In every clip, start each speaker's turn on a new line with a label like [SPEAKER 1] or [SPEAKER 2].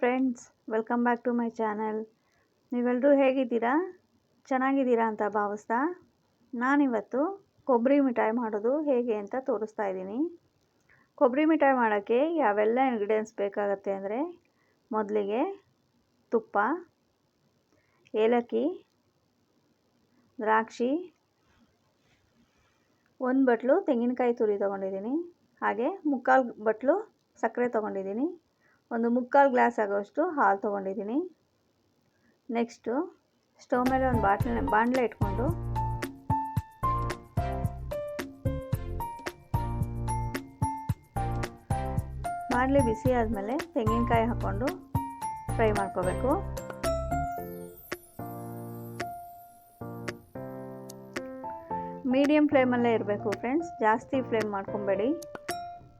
[SPEAKER 1] Friends welcome back to my channel ನೀವೆಲ್ಲರೂ ಹೇಗಿದ್ದೀರಾ? ಚೆನ್ನಾಗಿದ್ದೀರಾ ಅಂತ ಭಾವಿಸ್ತಾ? ನಾನಿವತ್ತು ಕೊಬ್ಬರಿ ಮಿಠಾಯಿ ಮಾಡೋದು ಹೇಗೆ ಅಂತ ತೋರಿಸ್ತಾ ಇದ್ದೀನಿ. ಕೊಬ್ಬರಿ ಮಿಠಾಯಿ ಮಾಡೋಕ್ಕೆ ಯಾವೆಲ್ಲ ಇಂಗ್ರೀಡಿಯೆಂಟ್ಸ್ ಬೇಕಾಗತ್ತೆ ಅಂದರೆ ಮೊದಲಿಗೆ ತುಪ್ಪ, ಏಲಕ್ಕಿ, ದ್ರಾಕ್ಷಿ ಒಂದು ಬಟ್ಲು ತೆಂಗಿನಕಾಯಿ ತುರಿ ತೊಗೊಂಡಿದ್ದೀನಿ, ಹಾಗೆ ಮುಕ್ಕಾಲು ಬಟ್ಲು ಸಕ್ಕರೆ ತೊಗೊಂಡಿದ್ದೀನಿ. ಒಂದು ಮುಕ್ಕಾಲು ಗ್ಲಾಸ್ ಆಗೋಷ್ಟು ಹಾಲು ತೊಗೊಂಡಿದ್ದೀನಿ. ನೆಕ್ಸ್ಟು ಸ್ಟವ್ ಮೇಲೆ ಒಂದು ಬಾಟ್ಲ ಬಾಣಲೆ ಇಟ್ಕೊಂಡು ಬಾಣಲೆ ಬಿಸಿ ಆದಮೇಲೆ ತೆಂಗಿನಕಾಯಿ ಹಾಕ್ಕೊಂಡು ಫ್ರೈ ಮಾಡ್ಕೋಬೇಕು. ಮೀಡಿಯಮ್ ಫ್ಲೇಮಲ್ಲೇ ಇರಬೇಕು ಫ್ರೆಂಡ್ಸ್, ಜಾಸ್ತಿ ಫ್ಲೇಮ್ ಮಾಡ್ಕೊಬೇಡಿ.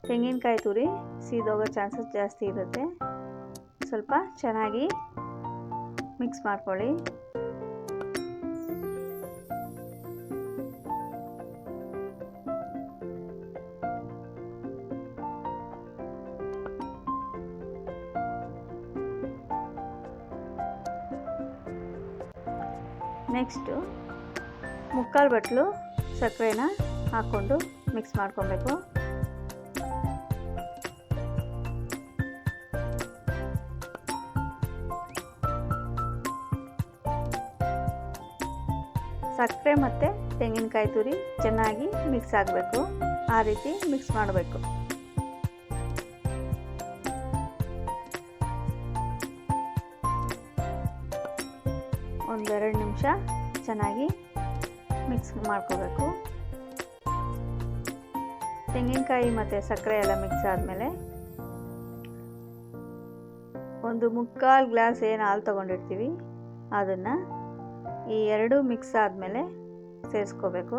[SPEAKER 1] ತೆಂಗಿನಕಾಯಿ ತುರಿ ಸೀದೋಗೋ ಚಾನ್ಸಸ್ ಜಾಸ್ತಿ ಇರುತ್ತೆ. ಸ್ವಲ್ಪ ಚೆನ್ನಾಗಿ ಮಿಕ್ಸ್ ಮಾಡ್ಕೊಳ್ಳಿ. ನೆಕ್ಸ್ಟು ಮುಕ್ಕಾಲು ಬಟ್ಲು ಸಕ್ಕರೆನ ಹಾಕ್ಕೊಂಡು ಮಿಕ್ಸ್ ಮಾಡ್ಕೊಬೇಕು. ಸಕ್ಕರೆ ಮತ್ತು ತೆಂಗಿನಕಾಯಿ ತುರಿ ಚೆನ್ನಾಗಿ ಮಿಕ್ಸ್ ಆಗಬೇಕು. ಆ ರೀತಿ ಮಿಕ್ಸ್ ಮಾಡಬೇಕು. ಒಂದೆರಡು ನಿಮಿಷ ಚೆನ್ನಾಗಿ ಮಿಕ್ಸ್ ಮಾಡ್ಕೋಬೇಕು. ತೆಂಗಿನಕಾಯಿ ಮತ್ತು ಸಕ್ಕರೆ ಎಲ್ಲ ಮಿಕ್ಸ್ ಆದಮೇಲೆ ಒಂದು ಮುಕ್ಕಾಲು ಗ್ಲಾಸ್ ಏನು ಹಾಲು ತೊಗೊಂಡಿರ್ತೀವಿ, ಅದನ್ನು ಈ ಎರಡು ಮಿಕ್ಸ್ ಆದಮೇಲೆ ಸೇರಿಸ್ಕೋಬೇಕು.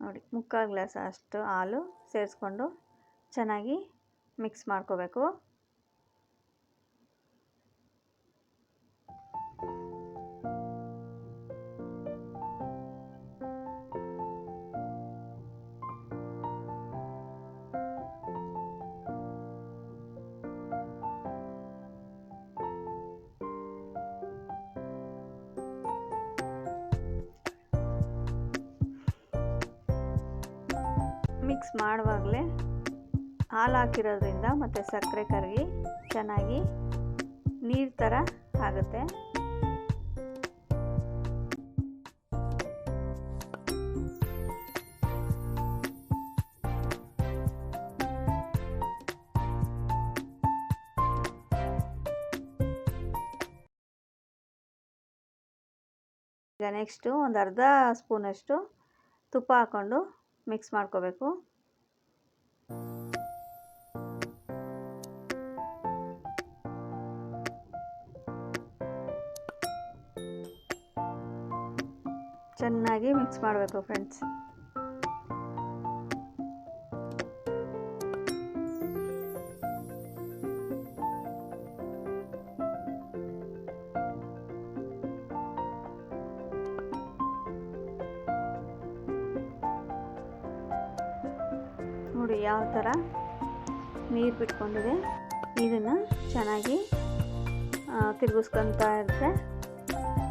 [SPEAKER 1] ನೋಡಿ ಮುಕ್ಕಾಲು ಗ್ಲಾಸ್ ಅಷ್ಟು ಹಾಲು ಸೇರಿಸ್ಕೊಂಡು ಚೆನ್ನಾಗಿ ಮಿಕ್ಸ್ ಮಾಡ್ಕೋಬೇಕು. ಮಿಕ್ಸ್ ಮಾಡುವಾಗಲೇ ಹಾಲು ಹಾಕಿರೋದ್ರಿಂದ ಮತ್ತು ಸಕ್ಕರೆ ಕರಗಿ ಚೆನ್ನಾಗಿ ನೀರು ಥರ ಆಗುತ್ತೆ. ಈಗ ನೆಕ್ಸ್ಟು ಒಂದು ಅರ್ಧ ಸ್ಪೂನಷ್ಟು ತುಪ್ಪ ಹಾಕ್ಕೊಂಡು ಮಿಕ್ಸ್ ಮಾಡ್ಕೋಬೇಕು. ಚೆನ್ನಾಗಿ ಮಿಕ್ಸ್ ಮಾಡಬೇಕು ಫ್ರೆಂಡ್ಸ್ ನೋಡಿ ಯಾವ ಥರ ನೀರು ಬಿಟ್ಕೊಂಡಿದೆ. ಇದನ್ನು ಚೆನ್ನಾಗಿ ತಿರುಗಿಸ್ಕೊತಾ ಇರುತ್ತೆ.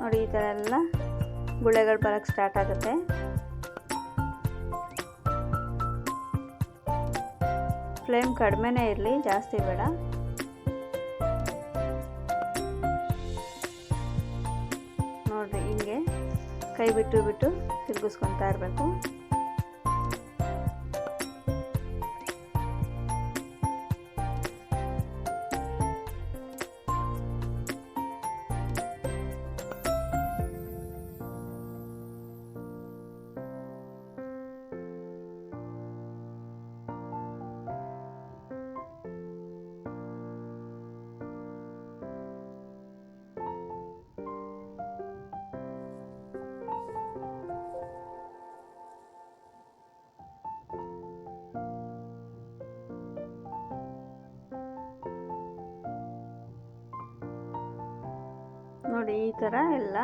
[SPEAKER 1] ನೋಡಿ, ಈ ಥರ ಎಲ್ಲ ಗುಳೆಗಳು ಬರೋಕ್ಕೆ ಸ್ಟಾರ್ಟ್ ಆಗುತ್ತೆ. ಫ್ಲೇಮ್ ಕಡಿಮೆನೇ ಇರಲಿ, ಜಾಸ್ತಿ ಬೇಡ. ನೋಡಿರಿ, ಹಿಂಗೆ ಕೈ ಬಿಟ್ಟು ಬಿಟ್ಟು ತಿರುಗಿಸ್ಕೊತಾ ಇರಬೇಕು. ನೋಡಿ ಈ ಥರ ಎಲ್ಲ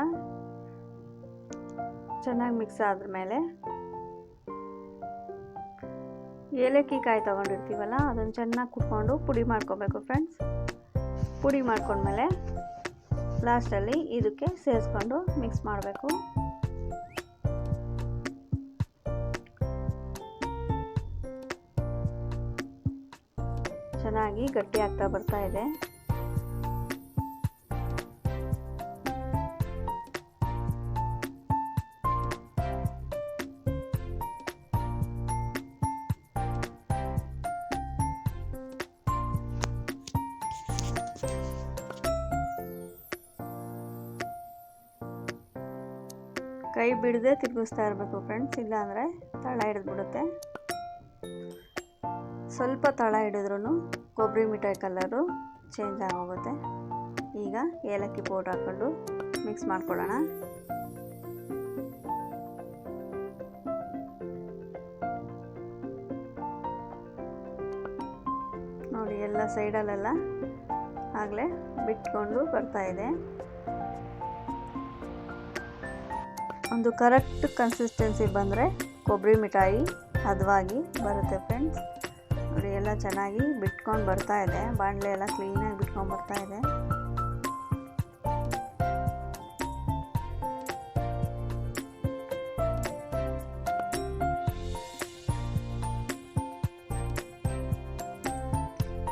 [SPEAKER 1] ಚೆನ್ನಾಗಿ ಮಿಕ್ಸ್ ಆದ್ಮೇಲೆ ಏಲಕ್ಕಿ ಕಾಯಿ ತೊಗೊಂಡಿರ್ತೀವಲ್ಲ ಅದನ್ನು ಚೆನ್ನಾಗಿ ಕುಟ್ಕೊಂಡು ಪುಡಿ ಮಾಡ್ಕೋಬೇಕು ಫ್ರೆಂಡ್ಸ್ ಪುಡಿ ಮಾಡ್ಕೊಂಡ್ಮೇಲೆ ಲಾಸ್ಟಲ್ಲಿ ಇದಕ್ಕೆ ಸೇರಿಸ್ಕೊಂಡು ಮಿಕ್ಸ್ ಮಾಡಬೇಕು. ಚೆನ್ನಾಗಿ ಗಟ್ಟಿ ಆಗ್ತಾ ಬರ್ತಾ ಇದೆ. ಕೈ ಬಿಡದೆ ತಿರುಗಿಸ್ತಾ ಇರಬೇಕು ಫ್ರೆಂಡ್ಸ್, ಇಲ್ಲಾಂದರೆ ತಳ ಹಿಡಿದ್ಬಿಡುತ್ತೆ. ಸ್ವಲ್ಪ ತಳ ಹಿಡಿದ್ರೂ ಕೊಬ್ಬರಿ ಮಿಠಾಯಿ ಕಲರು ಚೇಂಜ್ ಆಗೋಗುತ್ತೆ. ಈಗ ಏಲಕ್ಕಿ ಪೌಡ್ರ್ ಹಾಕ್ಕೊಂಡು ಮಿಕ್ಸ್ ಮಾಡ್ಕೊಳ್ಳೋಣ. ನೋಡಿ, ಎಲ್ಲ ಸೈಡಲ್ಲೆಲ್ಲ ಆಗಲೇ ಬಿಟ್ಕೊಂಡು ಬರ್ತಾ ಒಂದು ಕರೆಕ್ಟ್ ಕನ್ಸಿಸ್ಟೆನ್ಸಿ ಬಂದರೆ ಕೊಬ್ಬರಿ ಮಿಠಾಯಿ ಹದವಾಗಿ ಬರುತ್ತೆ ಫ್ರೆಂಡ್ಸ್ ನೋಡಿ, ಎಲ್ಲ ಚೆನ್ನಾಗಿ ಬಿಟ್ಕೊಂಡು ಬರ್ತಾ ಇದೆ. ಬಾಣಲೆ ಎಲ್ಲ ಕ್ಲೀನಾಗಿ ಬಿಟ್ಕೊಂಡು ಬರ್ತಾ ಇದೆ.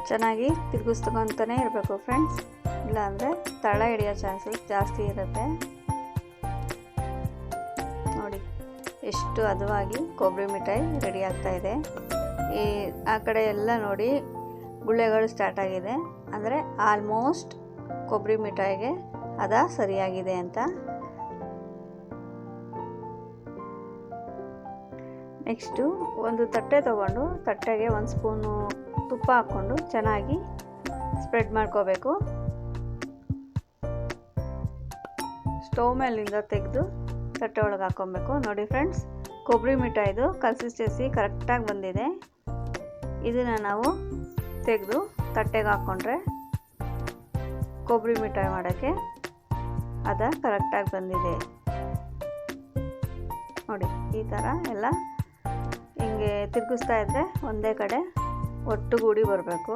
[SPEAKER 1] ಚೆನ್ನಾಗಿ ತಿರುಗಿಸ್ಕೊಂತಾನೆ ಇರಬೇಕು ಫ್ರೆಂಡ್ಸ್ ಇಲ್ಲಾಂದರೆ ತಳ ಹಿಡಿಯೋ ಚಾನ್ಸಸ್ ಜಾಸ್ತಿ ಇರುತ್ತೆ. ಎಷ್ಟು ಹದವಾಗಿ ಕೊಬ್ಬರಿ ಮಿಠಾಯಿ ರೆಡಿ ಆಗ್ತಾ ಇದೆ. ಈ ಆ ಕಡೆ ಎಲ್ಲ ನೋಡಿ ಗುಳ್ಳೆಗಳು ಸ್ಟಾರ್ಟ್ ಆಗಿದೆ. ಅಂದರೆ ಆಲ್ಮೋಸ್ಟ್ ಕೊಬ್ಬರಿ ಮಿಠಾಯಿಗೆ ಹದ ಸರಿಯಾಗಿದೆ ಅಂತ. ನೆಕ್ಸ್ಟು ಒಂದು ತಟ್ಟೆ ತಗೊಂಡು ತಟ್ಟೆಗೆ ಒಂದು ಸ್ಪೂನು ತುಪ್ಪ ಹಾಕ್ಕೊಂಡು ಚೆನ್ನಾಗಿ ಸ್ಪ್ರೆಡ್ ಮಾಡ್ಕೋಬೇಕು. ಸ್ಟವ್ ಮೇಲಿಂದ ತೆಗೆದು ತಟ್ಟೆ ಒಳಗೆ ಹಾಕ್ಕೊಬೇಕು ನೋಡಿ ಫ್ರೆಂಡ್ಸ್ ಕೊಬ್ಬರಿ ಮಿಠಾಯಿದು ಕನ್ಸಿಸ್ಟೆನ್ಸಿ ಕರೆಕ್ಟಾಗಿ ಬಂದಿದೆ. ಇದನ್ನು ನಾವು ತೆಗೆದು ತಟ್ಟೆಗೆ ಹಾಕ್ಕೊಂಡ್ರೆ ಕೊಬ್ಬರಿ ಮಿಠಾಯಿ ಮಾಡೋಕ್ಕೆ ಅದು ಕರೆಕ್ಟಾಗಿ ಬಂದಿದೆ. ನೋಡಿ, ಈ ಥರ ಎಲ್ಲ ಹಿಂಗೆ ತಿರುಗಿಸ್ತಾ ಇದ್ದರೆ ಒಂದೇ ಕಡೆ ಒಟ್ಟುಗೂಡಿ ಬರಬೇಕು.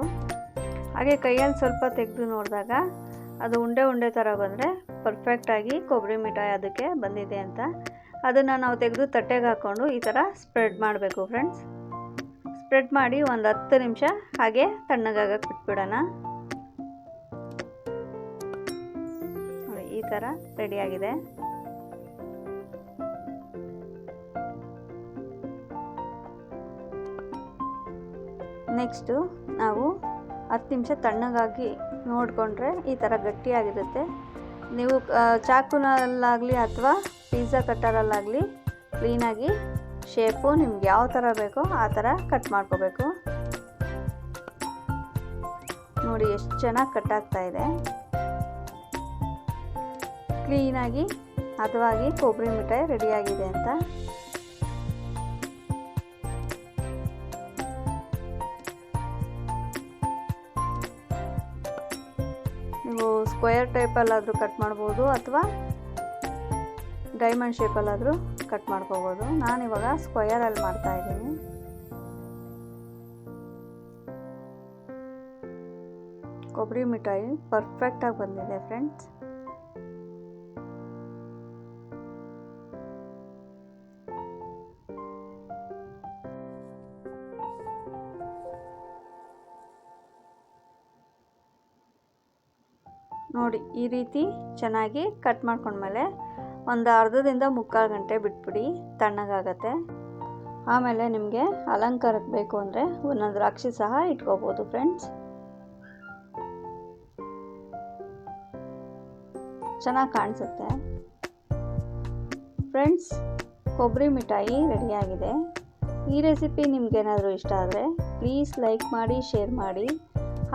[SPEAKER 1] ಹಾಗೆ ಕೈಯಲ್ಲಿ ಸ್ವಲ್ಪ ತೆಗೆದು ನೋಡಿದಾಗ ಅದು ಉಂಡೆ ಉಂಡೆ ಥರ ಬಂದರೆ ಪರ್ಫೆಕ್ಟಾಗಿ ಕೊಬ್ಬರಿ ಮಿಠಾಯಿ ಅದಕ್ಕೆ ಬಂದಿದೆ ಅಂತ. ಅದನ್ನು ನಾವು ತೆಗೆದು ತಟ್ಟೆಗೆ ಹಾಕ್ಕೊಂಡು ಈ ಥರ ಸ್ಪ್ರೆಡ್ ಮಾಡಬೇಕು ಫ್ರೆಂಡ್ಸ್ ಸ್ಪ್ರೆಡ್ ಮಾಡಿ ಒಂದು ಹತ್ತು ನಿಮಿಷ ಹಾಗೆ ತಣ್ಣಗಾಗಕ್ಕೆ ಬಿಟ್ಬಿಡೋಣ. ಈ ಥರ ರೆಡಿಯಾಗಿದೆ ನೆಕ್ಸ್ಟು ನಾವು ಹತ್ತು ನಿಮಿಷ ತಣ್ಣಗಾಗಿ ನೋಡಿಕೊಂಡ್ರೆ ಈ ಥರ ಗಟ್ಟಿಯಾಗಿರುತ್ತೆ. ನೀವು ಚಾಕುನಲ್ಲಾಗಲಿ ಅಥವಾ ಪಿಜ್ಜಾ ಕಟ್ಟರಲ್ಲಾಗಲಿ ಕ್ಲೀನಾಗಿ ಶೇಪು ನಿಮ್ಗೆ ಯಾವ ಥರ ಬೇಕೋ ಆ ಥರ ಕಟ್ ಮಾಡ್ಕೋಬೇಕು. ನೋಡಿ, ಎಷ್ಟು ಚೆನ್ನಾಗಿ ಕಟ್ ಇದೆ. ಕ್ಲೀನಾಗಿ, ಹದವಾಗಿ ಕೊಬ್ಬರಿ ಮಿಠಾಯಿ ರೆಡಿಯಾಗಿದೆ ಅಂತ ಸ್ಕ್ವೇರ್ ಟೈಪಲ್ಲಾದರೂ ಕಟ್ ಮಾಡ್ಬೋದು ಅಥವಾ ಡೈಮಂಡ್ ಶೇಪಲ್ಲಾದರೂ ಕಟ್ ಮಾಡ್ಕೋಬೋದು. ನಾನಿವಾಗ ಸ್ಕ್ವಯರಲ್ಲಿ ಮಾಡ್ತಾ ಇದ್ದೀನಿ. ಕೊಬ್ಬರಿ ಮಿಠಾಯಿ ಪರ್ಫೆಕ್ಟಾಗಿ ಬಂದಿದೆ ಫ್ರೆಂಡ್ಸ್ ನೋಡಿ, ಈ ರೀತಿ ಚೆನ್ನಾಗಿ ಕಟ್ ಮಾಡ್ಕೊಂಡ್ಮೇಲೆ ಒಂದು ಅರ್ಧದಿಂದ ಮುಕ್ಕಾಲು ಗಂಟೆ ಬಿಟ್ಬಿಡಿ, ತಣ್ಣಗಾಗತ್ತೆ. ಆಮೇಲೆ ನಿಮಗೆ ಅಲಂಕಾರಕ್ಕೆ ಬೇಕು ಅಂದರೆ ಒಂದೊಂದು ದ್ರಾಕ್ಷಿ ಸಹ ಇಟ್ಕೋಬೋದು ಫ್ರೆಂಡ್ಸ್ ಚೆನ್ನಾಗಿ ಕಾಣಿಸುತ್ತೆ. ಫ್ರೆಂಡ್ಸ್ ಕೊಬ್ಬರಿ ಮಿಠಾಯಿ ರೆಡಿಯಾಗಿದೆ. ಈ ರೆಸಿಪಿ ನಿಮಗೇನಾದರೂ ಇಷ್ಟ ಆದರೆ ಪ್ಲೀಸ್ ಲೈಕ್ ಮಾಡಿ ಶೇರ್ ಮಾಡಿ.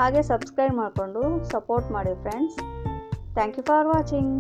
[SPEAKER 1] ಹಾಗೆ ಸಬ್ಸ್ಕ್ರೈಬ್ ಮಾಡಿಕೊಂಡು ಸಪೋರ್ಟ್ ಮಾಡಿ friends thank you for watching